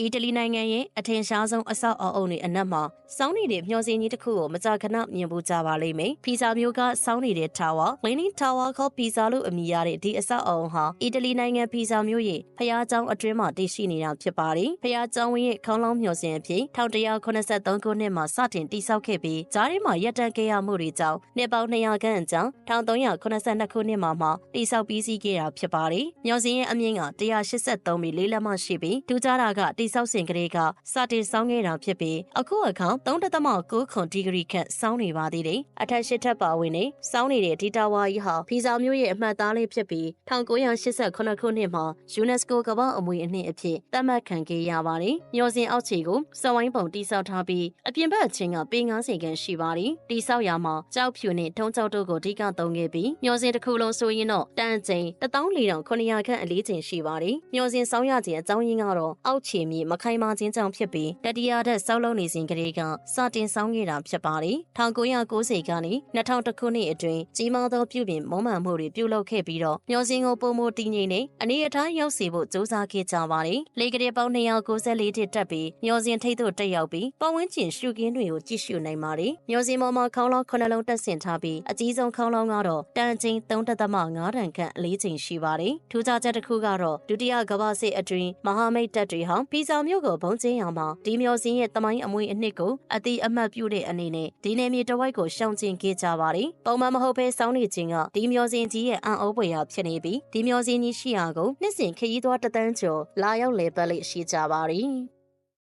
အီတလီနိုင်ငံရဲ့အထင်ရှားဆုံးအဆောက်အအုံတွေအနက်မှာစောင်းနေတဲ့မျှော်စင်ကြီးတစ်ခုကိုမကြာခဏမြင်ဖို့ကြပါလိမ့်မယ်။ဖီဇာမျိုးကစောင်းနေတဲ့ Tower, Leaning Tower ခေါ်ဖီဇာလို့အမည်ရတဲ့ဒီအဆောက်အအုံဟာအီတလီနိုင်ငံဖီဇာမျိုးရဲ့ဖျားကျောင်းအတွင်းမှာတည်ရှိနေတာဖြစ်ပါတယ်။ဖျားကျောင်းဝင်းရဲ့ခေါင်းလောင်းမျှော်စင်အဖြစ်1183ခုနှစ်မှာစတင်တည်ဆောက်ခဲ့ပြီးဂျားရီမှာရပ်တန့်ခဲ့ရမှုတွေကြောင့်နှစ်ပေါင်း200ခန့်အကြာ1382ခုနှစ်မှာမှတည်ဆောက်ပြီးစီးခဲ့တာဖြစ်ပါတယ်။မျှော်စင်ရဲ့အမြင့်က183မီလေးလက်မရှိပြီးဒူးကြတာကတည်ဆောက်စဉ်ကလေးကစတင်ဆောင်းခဲ့တာဖြစ်ပြီးအခုအခါ3.9ခွန်ဒီဂရီခန့်ဆောင်းနေပါသေးတယ်။အထက်ရှိထပ်ပါဝင်နေဆောင်းနေတဲ့ဒီတာဝါကြီးဟာဖီဇာမျိုးရဲ့အမှတ်သားလေးဖြစ်ပြီး1988ခုနှစ်မှာ UNESCO ကမ္ဘာအမွေအနှစ်အဖြစ်သတ်မှတ်ခံခဲ့ရပါတယ်။မျော်စင်အောက်ခြေကိုစဝိုင်းပုံတိဆောက်ထားပြီးအပြင်ဘက်အချင်းကပေ90ခန့်ရှိပါတယ်။တိဆောက်ရာမှာကြောက်ဖြူနဲ့ထုံးကြောက်တို့ကိုအဓိကသုံးခဲ့ပြီးမျော်စင်တစ်ခုလုံးဆိုရင်တော့တန်ချိန်14900ခန့်အလေးချိန်ရှိပါတယ်။မျော်စင်ဆောင်းရခြင်းအကြောင်းရင်းကတော့အောက်ခြေမြေမခိုင်မာခြင်းကြောင့်ဖြစ်ပြီးတတိယထက်ဆောက်လုပ်နေစဉ်ကလေးကစတင်ဆောင်းခဲ့တာဖြစ်ပါတယ်။1990ကနေ2000ခုနှစ်အတွင်းကြီးမားသောပြုပြင်မုံမှန်မှုတွေပြုလုပ်ခဲ့ပြီးတော့မျော်စင်ကိုပုံမတည်ငြိမ်နေအနေအထားရောက်စေဖို့စ조사ခဲ့ကြပါတယ်။လေကလေးပေါင်း294တစ်တက်ပြီးမျော်စင်ထိပ်သို့တက်ရောက်ပြီးပတ်ဝန်းကျင်ရှုခင်းတွေကိုကြည့်ရှုနိုင်ပါတယ်။မျော်စင်ပေါ်မှာခေါင်းလောင်း9လုံးတက်ဆင်ထားပြီးအကြီးဆုံးခေါင်းလောင်းကတော့တန်ချိန်3.5တန်ခန့်အလေးချိန်ရှိပါတယ်။ထူးခြားချက်တစ်ခုကတော့ဒုတိယကမ္ဘာစစ်အတွင်းမဟာမိတ်တပ်တွေဟာပီဇာမြို့ကိုဘုံကျင်းရာမှာဒီမျော်စင်ရဲ့တမိုင်းအမွေအနှစ်ကိုအတိအမှတ်ပြုတဲ့အနေနဲ့ဒီနယ်မြေတစ်ဝိုက်ကိုရှောင်ကျဉ်ခဲ့ကြပါတယ်။ပုံမှန်မဟုတ်ဘဲစောင်းနေခြင်းကဒီမျော်စင်ကြီးရဲ့အံ့ဩဖွယ်ရာဖြစ်နေပြီးဒီမျော်စင်ကြီးရှိရာကိုနှစ်စဉ်ခရီးသွားတသန်းကျော်လာရောက်လည်ပတ်လိရှိကြပါတယ်။